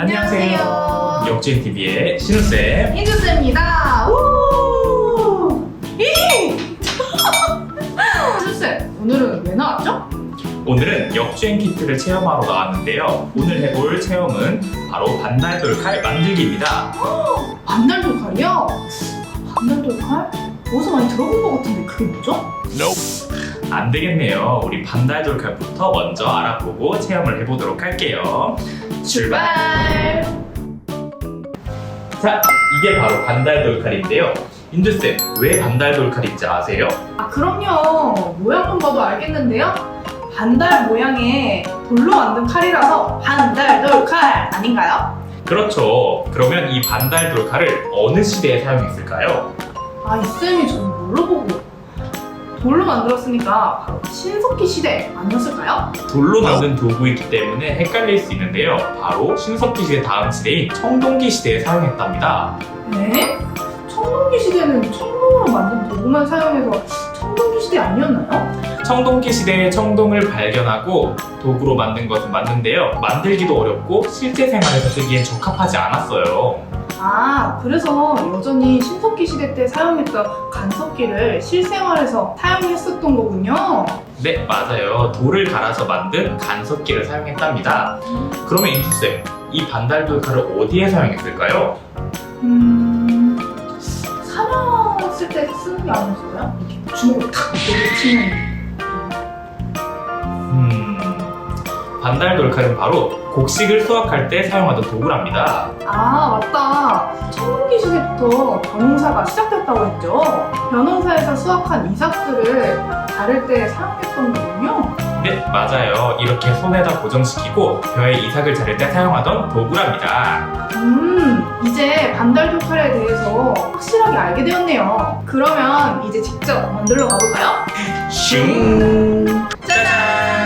안녕하세요. 역주행 TV의 신우 쌤. 인주쌤입니다. 우! 이! 인주쌤, 오늘은 왜 나왔죠? 오늘은 역주행 키트를 체험하러 나왔는데요. 오늘 해볼 체험은 바로 반달돌칼 만들기입니다. 반달돌칼이요? 반달돌칼? 어디서 많이 들어본 것 같은데 그게 뭐죠? 안 되겠네요. 우리 반달돌칼부터 먼저 알아보고 체험을 해보도록 할게요. 출발! 자, 이게 바로 반달 돌칼인데요. 인주쌤, 왜 반달 돌칼인지 아세요? 아 그럼요. 모양만 봐도 알겠는데요. 반달 모양의 돌로 만든 칼이라서 반달 돌칼 아닌가요? 그렇죠. 그러면 이 반달 돌칼을 어느 시대에 사용했을까요? 아, 이 쌤이 저는 뭘로 보고 돌로 만들었으니까 바로 신석기 시대 아니었을까요? 돌로 만든 도구이기 때문에 헷갈릴 수 있는데요. 바로 신석기 시대 다음 시대인 청동기 시대에 사용했답니다. 네? 청동기 시대는 청동으로 만든 도구만 사용해서 청동기 시대 아니었나요? 청동기 시대에 청동을 발견하고 도구로 만든 것은 맞는데요. 만들기도 어렵고 실제 생활에서 쓰기엔 적합하지 않았어요. 아, 그래서 여전히 신석기 시대 때 사용했던 간석기를 실생활에서 사용했었던 거군요. 네, 맞아요. 돌을 갈아서 만든 간석기를 사용했답니다. 그러면 인투쌤, 이 반달 돌칼을 어디에 사용했을까요? 음, 사냥했을 때 쓰는 게 아니었어요? 이렇게 주먹을 탁 이렇게 치는. 반달 돌칼은 바로 곡식을 수확할 때 사용하던 도구랍니다. 아, 맞다. 청동기 시대부터 벼농사가 시작됐다고 했죠. 벼농사에서 수확한 이삭들을 자를 때 사용했던 거군요. 네, 맞아요. 이렇게 손에다 고정시키고 벼에 이삭을 자를 때 사용하던 도구랍니다. 음, 이제 반달돌칼에 대해서 확실하게 알게 되었네요. 그러면 이제 직접 만들러 가볼까요? 슝! 짜잔!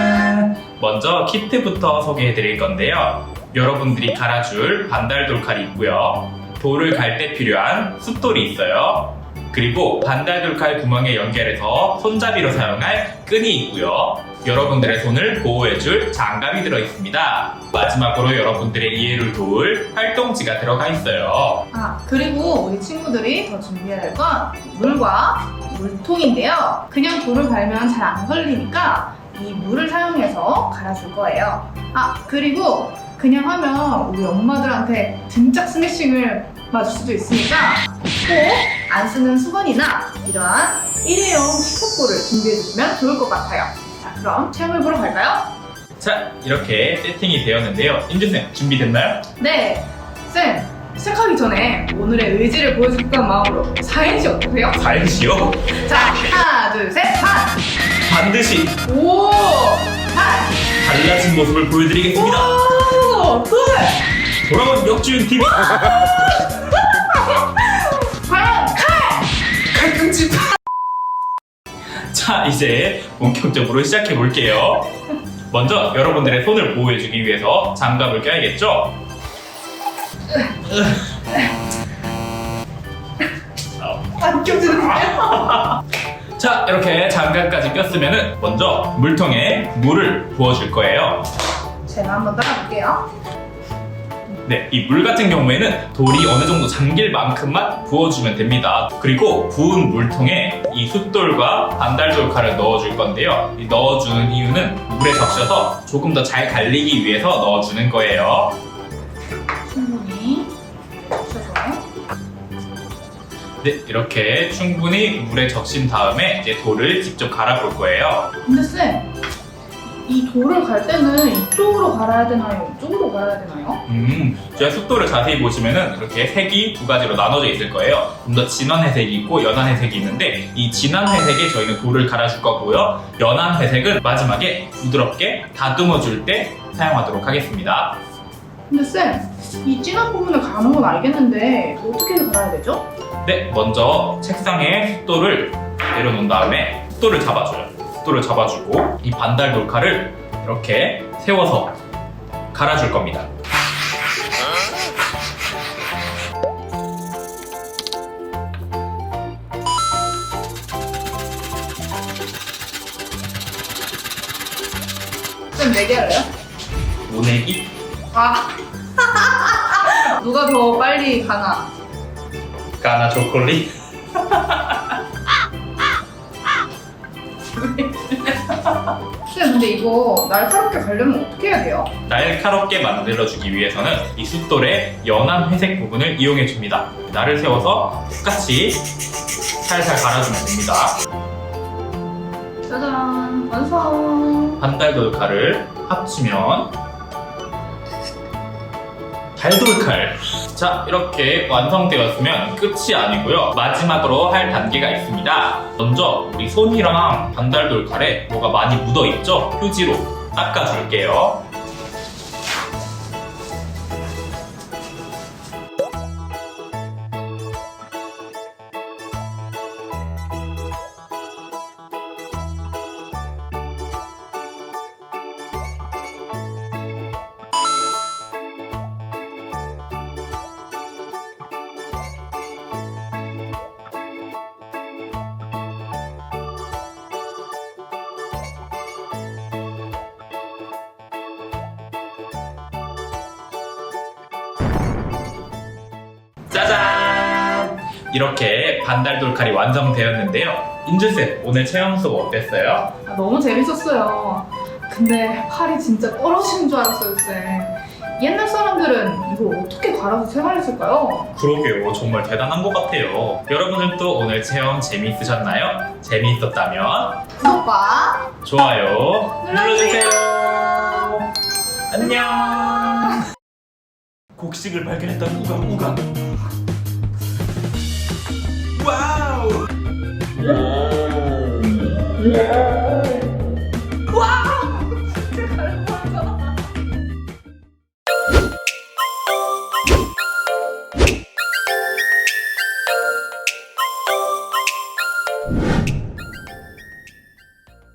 먼저 키트부터 소개해 드릴 건데요. 여러분들이 갈아줄 반달 돌칼이 있고요. 돌을 갈 때 필요한 숫돌이 있어요. 그리고 반달 돌칼 구멍에 연결해서 손잡이로 사용할 끈이 있고요. 여러분들의 손을 보호해줄 장갑이 들어 있습니다. 마지막으로 여러분들의 이해를 도울 활동지가 들어가 있어요. 아, 그리고 우리 친구들이 더 준비해야 될 건 물과 물통인데요. 그냥 돌을 갈면 잘 안 걸리니까 이 물을 사용해서 갈아줄 거예요. 아, 그리고 그냥 하면 우리 엄마들한테 등짝 스매싱을 맞을 수도 있으니까 꼭 안 쓰는 수건이나 이러한 일회용 식탁보를 준비해 주시면 좋을 것 같아요. 자, 그럼 체험해 보러 갈까요? 자, 이렇게 세팅이 되었는데요. 인준쌤, 준비됐나요? 네, 쌤. 시작하기 전에 오늘의 의지를 보여줄까 마음으로 사행시 어떠세요? 사행시요? 자, 하나, 둘, 셋, 반! 반드시 오! 반! 달라진 모습을 보여드리겠습니다. 오! 둘! 돌아온 역주행 TV 과연 칼! 칼끔집. 자, 이제 본격적으로 시작해 볼게요. 먼저 여러분들의 손을 보호해주기 위해서 장갑을 껴야겠죠? 안 껴지는데요? 자, 이렇게 장갑까지 꼈으면 먼저 물통에 물을 부어줄 거예요. 제가 한번 따라볼게요. 네, 이 물 같은 경우에는 돌이 어느 정도 잠길 만큼만 부어주면 됩니다. 그리고 부은 물통에 이 숫돌과 반달돌칼을 넣어줄 건데요. 이 넣어주는 이유는 물에 적셔서 조금 더 잘 갈리기 위해서 넣어주는 거예요. 네, 이렇게 충분히 물에 적신 다음에 이제 돌을 직접 갈아볼 거예요. 근데 쌤, 이 돌을 갈 때는 이쪽으로 갈아야 되나요? 이쪽으로 갈아야 되나요? 음, 제가 숫돌을 자세히 보시면은 이렇게 색이 두 가지로 나눠져 있을 거예요. 좀 더 진한 회색이 있고 연한 회색이 있는데 이 진한 회색에 저희는 돌을 갈아줄 거고요. 연한 회색은 마지막에 부드럽게 다듬어 줄 때 사용하도록 하겠습니다. 근데 쌤, 이 진한 부분을 가는 건 알겠는데 어떻게 갈아야 되죠? 네, 먼저 책상에 숫돌을 내려놓은 다음에 숫돌을 잡아줘요. 숫돌을 잡아주고 이 반달 돌칼을 이렇게 세워서 갈아줄 겁니다. 쌤, 네개 할래요? 모내기 아. 누가 더 빨리 가나? 가나 초콜릿. 쌤, 근데 이거 날카롭게 가려면 어떻게 해야 돼요? 날카롭게 만들어주기 위해서는 이 숫돌의 연한 회색 부분을 이용해 줍니다. 날을 세워서 똑같이 살살 갈아주면 됩니다. 짜잔, 완성. 반달 돌칼을 합치면 달돌칼. 자, 이렇게 완성되었으면 끝이 아니고요. 마지막으로 할 단계가 있습니다. 먼저 우리 손이랑 반달돌칼에 뭐가 많이 묻어 있죠? 휴지로 닦아줄게요. 이렇게 반달 돌칼이 완성되었는데요. 인주쌤, 오늘 체험 수업 어땠어요? 아, 너무 재밌었어요. 근데 팔이 진짜 떨어지는 줄 알았어요, 쌤. 옛날 사람들은 이걸 어떻게 갈아서 생활했을까요? 그러게요. 정말 대단한 것 같아요. 여러분들도 오늘 체험 재미있으셨나요? 재미있었다면 구독과 좋아요 눌러주세요. 안녕. 곡식을 발견했던 우가 우 가. 와우.